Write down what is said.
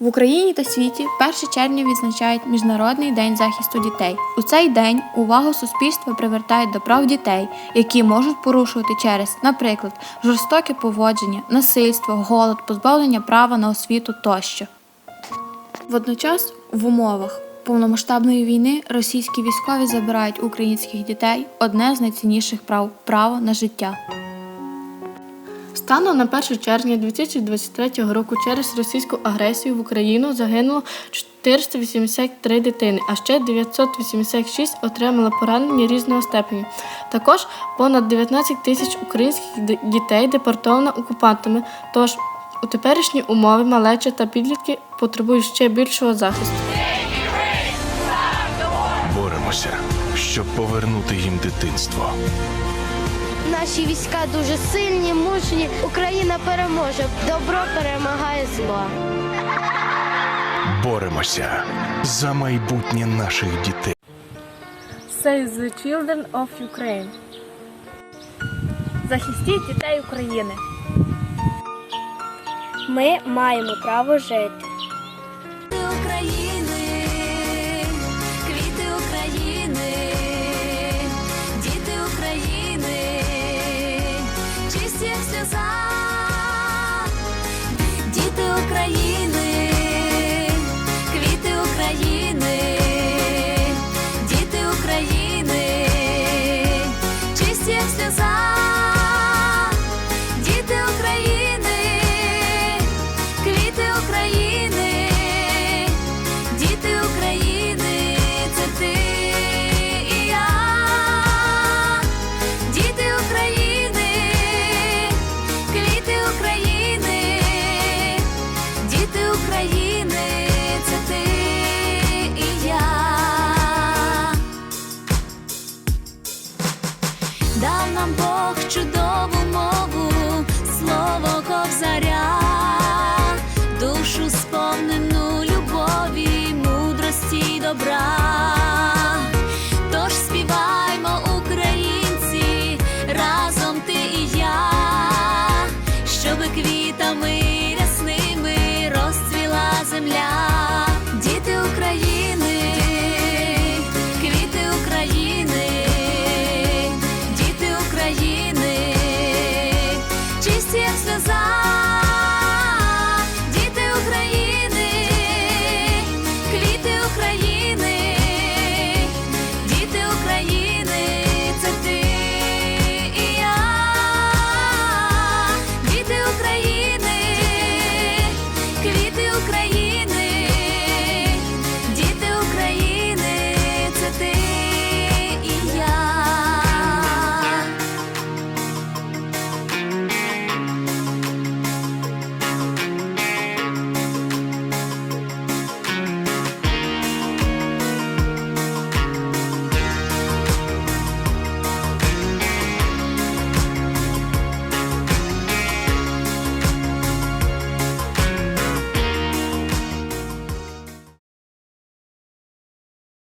В Україні та світі 1 червня відзначають Міжнародний день захисту дітей. У цей день увагу суспільства привертають до прав дітей, які можуть порушувати через, наприклад, жорстоке поводження, насильство, голод, позбавлення права на освіту тощо. Водночас, в умовах повномасштабної війни російські військові забирають українських дітей одне з найцінніших прав право на життя. Станом на 1 червня 2023 року через російську агресію в Україну загинуло 483 дитини, а ще 986 отримали поранення різного степені. Також понад 19 тисяч українських дітей депортовано окупантами. Тож у теперішні умови малеча та підлітки потребують ще більшого захисту. Боремося, щоб повернути їм дитинство. Наші війська дуже сильні, мужні. Україна переможе. Добро перемагає зло. Боремося за майбутнє наших дітей. Save the children of Ukraine. Захистіть дітей України. Ми маємо право жити. України, квіти України, діти України, це ти і я. Дав нам Бог чудову мову, слово ковзаря, квітами рясними розцвіла земля.